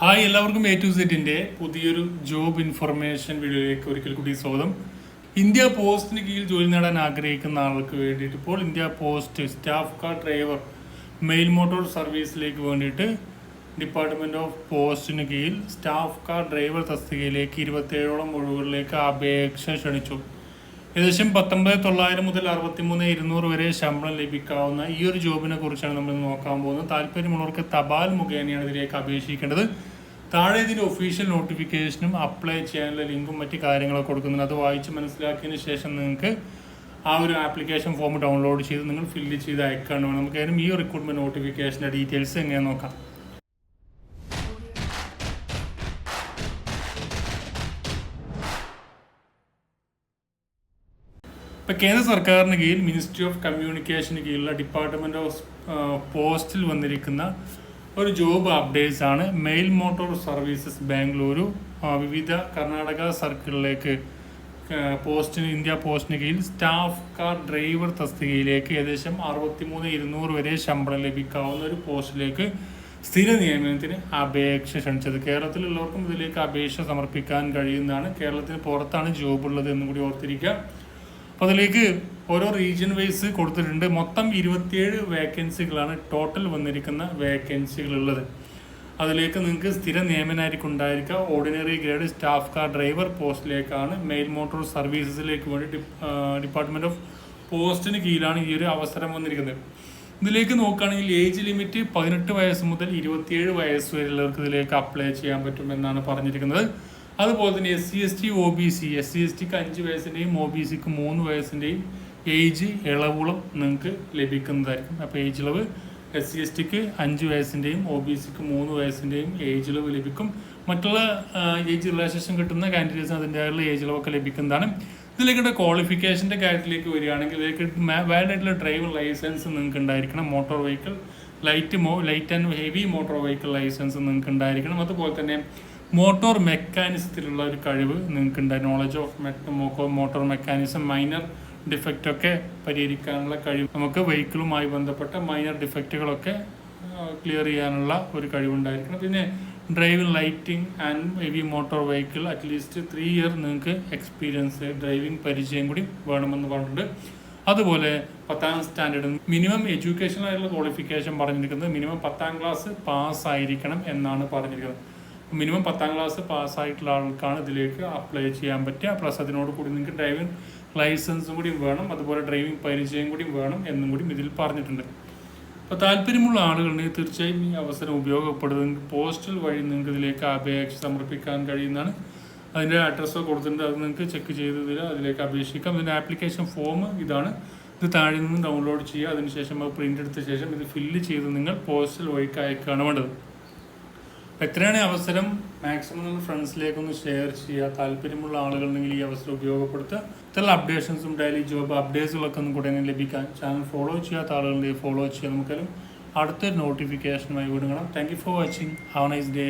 Hi എല്ലാവർക്കും A to സെറ്റിന്റെ പുതിയൊരു ജോബ് ഇൻഫർമേഷൻ വീഡിയോയിലേക്ക് ഒരിക്കൽ കൂടി സ്വാഗതം. ഇന്ത്യ പോസ്റ്റിന് കീഴിൽ ജോലി നേടാൻ ആഗ്രഹിക്കുന്ന ആൾക്ക് വേണ്ടിയിട്ട് ഇപ്പോൾ India post staff car driver mail motor സർവീസിലേക്ക് വേണ്ടിയിട്ട് ഡിപ്പാർട്ട്മെന്റ് ഓഫ് പോസ്റ്റിന് കീഴിൽ സ്റ്റാഫ് കാർ ഡ്രൈവർ തസ്തികയിലേക്ക് ഇരുപത്തേഴോളം ഒഴിവുകളിലേക്ക് അപേക്ഷ ക്ഷണിച്ചു. ഏകദേശം പത്തൊമ്പത് തൊള്ളായിരം മുതൽ അറുപത്തി മൂന്ന് ഇരുന്നൂറ് വരെ ശമ്പളം ലഭിക്കാവുന്ന ഈ ഒരു ജോബിനെ കുറിച്ചാണ് നമ്മൾ നോക്കാൻ പോകുന്നത്. താല്പര്യമുള്ളവർക്ക് തപാൽ മുഖേനയാണ് ഇതിലേക്ക് അപേക്ഷിക്കേണ്ടത്. താഴെ ഇതിന്റെ ഒഫീഷ്യൽ നോട്ടിഫിക്കേഷനും അപ്ലൈ ചെയ്യാനുള്ള ലിങ്കും മറ്റു കാര്യങ്ങളൊക്കെ കൊടുക്കുന്നുണ്ട്. അത് വായിച്ച് മനസ്സിലാക്കിയതിന് ശേഷം നിങ്ങൾക്ക് ആ ഒരു ആപ്ലിക്കേഷൻ ഫോം ഡൗൺലോഡ് ചെയ്ത് നിങ്ങൾ ഫില്ല് ചെയ്ത് അയക്കാണ് നമുക്ക് ഈ റിക്രൂട്ട്മെന്റ് നോട്ടിഫിക്കേഷന്റെ ഡീറ്റെയിൽസ് എങ്ങനെ നോക്കാം. ഇപ്പൊ കേന്ദ്ര സർക്കാരിന് കീഴിൽ മിനിസ്ട്രി ഓഫ് കമ്മ്യൂണിക്കേഷന് കീഴിലുള്ള ഡിപ്പാർട്ട്മെന്റ് ഓഫ് പോസ്റ്റിൽ വന്നിരിക്കുന്ന ഒരു ജോബ് അപ്ഡേറ്റ്സ് ആണ് മെയിൽ മോട്ടോർ സർവീസസ് ബാംഗ്ലൂരു വിവിധ കർണാടക സർക്കിളിലേക്ക് പോസ്റ്റിന് ഇന്ത്യ പോസ്റ്റിന് കീഴിൽ സ്റ്റാഫ് കാർ ഡ്രൈവർ തസ്തികയിലേക്ക് ഏകദേശം അറുപത്തിമൂന്ന് ഇരുന്നൂറ് വരെ ശമ്പളം ലഭിക്കാവുന്ന ഒരു പോസ്റ്റിലേക്ക് സ്ഥിര നിയമനത്തിന് അപേക്ഷ ക്ഷണിച്ചത്. കേരളത്തിലുള്ളവർക്കും ഇതിലേക്ക് അപേക്ഷ സമർപ്പിക്കാൻ കഴിയുന്നതാണ്. കേരളത്തിന് പുറത്താണ് ജോബ് ഉള്ളത് എന്നും കൂടി ഓർത്തിരിക്കുക. അപ്പോൾ അതിലേക്ക് ഓരോ റീജിയൻ വൈസ് കൊടുത്തിട്ടുണ്ട്. മൊത്തം ഇരുപത്തിയേഴ് വേക്കൻസികളാണ് ടോട്ടൽ വന്നിരിക്കുന്ന വേക്കൻസികൾ ഉള്ളത് അതിലേക്ക് നിങ്ങൾക്ക് സ്ഥിര നിയമനായിരിക്കും ഉണ്ടായിരിക്കുക. Ordinary grade staff car driver പോസ്റ്റിലേക്കാണ് mail motor സർവീസസിലേക്ക് വേണ്ടി ഡിപ്പാർട്ട്മെന്റ് ഓഫ് പോസ്റ്റിന് കീഴിലാണ് ഈ ഒരു അവസരം വന്നിരിക്കുന്നത്. ഇതിലേക്ക് നോക്കുകയാണെങ്കിൽ ഏജ് ലിമിറ്റ് പതിനെട്ട് വയസ്സ് മുതൽ ഇരുപത്തിയേഴ് വയസ്സ് വരെയുള്ളവർക്ക് ഇതിലേക്ക് അപ്ലൈ ചെയ്യാൻ പറ്റും എന്നാണ് പറഞ്ഞിരിക്കുന്നത്. അതുപോലെ തന്നെ S C S T O B C S C S tick അഞ്ച് വയസ്സിന്റെയും ഒ ബി സിക്ക് മൂന്ന് വയസ്സിന്റെയും ഏജ് ഇളവുകളും നിങ്ങൾക്ക് ലഭിക്കുന്നതായിരിക്കും. അപ്പോൾ ഏജ് ഇളവ് എസ് സി എസ് ടിക്ക് അഞ്ച് വയസ്സിന്റെയും ഒ ബി സിക്ക് മൂന്ന് വയസ്സിന്റെയും ഏജ് ഇളവ് ലഭിക്കും. മറ്റുള്ള ഏജ് റിലാക്സേഷൻ കിട്ടുന്ന കാൻഡിഡേറ്റ്സ് അതിന്റെ അതിന്റെതായുള്ള ഏജ് ഇളവൊക്കെ ലഭിക്കുന്നതാണ്. ഇതിലേക്കിട്ട് ക്വാളിഫിക്കേഷന്റെ കാര്യത്തിലേക്ക് വരികയാണെങ്കിൽ ഇതിലേക്ക് വാലിഡ് ആയിട്ടുള്ള ഡ്രൈവിംഗ് ലൈസൻസ് നിങ്ങൾക്ക് ഉണ്ടായിരിക്കണം. മോട്ടോർ വെഹിക്കിൾ ലൈറ്റ് മോ light and heavy motor vehicle licence നിങ്ങൾക്ക് ഉണ്ടായിരിക്കണം. അതുപോലെ തന്നെ മോട്ടോർ മെക്കാനിസത്തിലുള്ള ഒരു കഴിവ് നിങ്ങൾക്ക് ഉണ്ടായി knowledge of motor mechanism minor defect ഒക്കെ പരിഹരിക്കാനുള്ള കഴിവ്. നമുക്ക് വെഹിക്കിളുമായി ബന്ധപ്പെട്ട മൈനർ ഡിഫക്റ്റുകളൊക്കെ ക്ലിയർ ചെയ്യാനുള്ള ഒരു കഴിവുണ്ടായിരിക്കണം. പിന്നെ driving lighting and heavy motor vehicle at least three year നിങ്ങൾക്ക് എക്സ്പീരിയൻസ് ഡ്രൈവിംഗ് പരിചയം കൂടി വേണമെന്ന് പറഞ്ഞിട്ടുണ്ട്. അതുപോലെ പത്താം സ്റ്റാൻഡേർഡ് മിനിമം എഡ്യൂക്കേഷനായിട്ടുള്ള ക്വാളിഫിക്കേഷൻ പറഞ്ഞിരിക്കുന്നത് മിനിമം പത്താം ക്ലാസ് പാസ് ആയിരിക്കണം എന്നാണ് പറഞ്ഞിരിക്കുന്നത്. മിനിമം പത്താം ക്ലാസ് പാസ്സായിട്ടുള്ള ആൾക്കാണ് ഇതിലേക്ക് അപ്ലൈ ചെയ്യാൻ പറ്റുക. പ്ലസ് അതിനോട് കൂടി നിങ്ങൾക്ക് ഡ്രൈവിംഗ് ലൈസൻസും കൂടി വേണം. അതുപോലെ ഡ്രൈവിംഗ് പരിചയം കൂടി വേണം എന്നും കൂടി ഇതിൽ പറഞ്ഞിട്ടുണ്ട്. അപ്പോൾ താല്പര്യമുള്ള ആളുകളുണ്ടെങ്കിൽ തീർച്ചയായും ഈ അവസരം ഉപയോഗപ്പെടുത്തുമെങ്കിൽ പോസ്റ്റൽ വഴി നിങ്ങൾക്ക് ഇതിലേക്ക് അപേക്ഷ സമർപ്പിക്കാൻ കഴിയുന്നതാണ്. അതിന്റെ അഡ്രസ്സോ കൊടുത്തിട്ടുണ്ട്. അത് നിങ്ങൾക്ക് ചെക്ക് ചെയ്ത് തരിക അതിലേക്ക് അപേക്ഷിക്കാം. ഇതിന്റെ ആപ്ലിക്കേഷൻ ഫോം ഇതാണ്. ഇത് താഴെ നിന്ന് ഡൗൺലോഡ് ചെയ്യുക. അതിനുശേഷം അത് പ്രിന്റ് എടുത്ത ശേഷം ഇത് ഫില്ല് ചെയ്ത് നിങ്ങൾ പോസ്റ്റൽ വഴിക്ക് അയക്കുകയാണ് വേണ്ടത്. എത്രയാണ് അവസരം? മാക്സിമം നിങ്ങൾ ഫ്രണ്ട്സിലേക്കൊന്ന് ഷെയർ ചെയ്യുക താല്പര്യമുള്ള ആളുകളുണ്ടെങ്കിൽ ഈ അവസരം ഉപയോഗപ്പെടുത്തുക. ഇത്തരം അപ്ഡേഷൻസും ഡെയിലി ജോബ് അപ്ഡേറ്റ്സുകളൊക്കെ ഒന്നും കൂടെ ലഭിക്കാൻ ചാനൽ ഫോളോ ചെയ്യാത്ത ആളുകളുണ്ടെങ്കിൽ ഫോളോ ചെയ്യുക നമുക്കെല്ലാം. അടുത്തൊരു നോട്ടിഫിക്കേഷനുമായി വിടുകണം thank you for watching have nice day